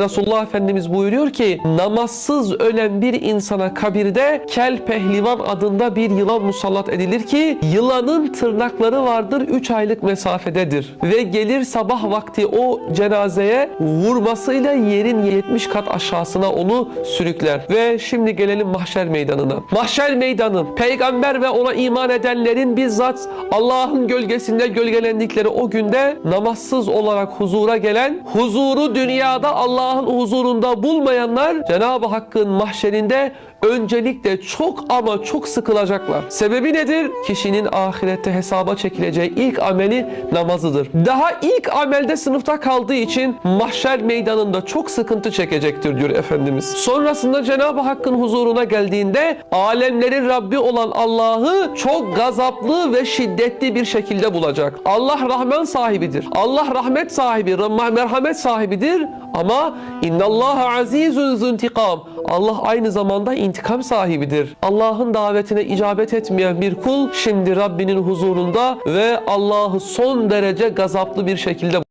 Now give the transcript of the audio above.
Resulullah Efendimiz buyuruyor ki namazsız ölen bir insana kabirde kel pehlivan adında bir yılan musallat edilir ki yılanın tırnakları vardır 3 aylık mesafededir. Ve gelir sabah vakti o cenazeye vurmasıyla yerin 70 kat aşağısına onu sürükler. Ve şimdi gelelim mahşer meydanına. Mahşer meydanı. Peygamber ve ona iman edenlerin bizzat Allah'ın gölgesinde gölgelendikleri o günde namazsız olarak huzura gelen huzuru dünyada Allah'ın huzurunda bulmayanlar Cenab-ı Hakk'ın mahşerinde öncelikle çok ama çok sıkılacaklar. Sebebi nedir? Kişinin ahirette hesaba çekileceği ilk ameli namazıdır. Daha ilk amelde sınıfta kaldığı için mahşer meydanında çok sıkıntı çekecektir diyor Efendimiz. Sonrasında Cenab-ı Hakk'ın huzuruna geldiğinde alemlerin Rabbi olan Allah'ı çok gazaplı ve şiddetli bir şekilde bulacak. Allah Rahman sahibidir. Allah rahmet sahibi, merhamet sahibidir ama innallaha azizun zuntikam. Allah aynı zamanda intikam sahibidir. Allah'ın davetine icabet etmeyen bir kul şimdi Rabbinin huzurunda ve Allah'ı son derece gazaplı bir şekilde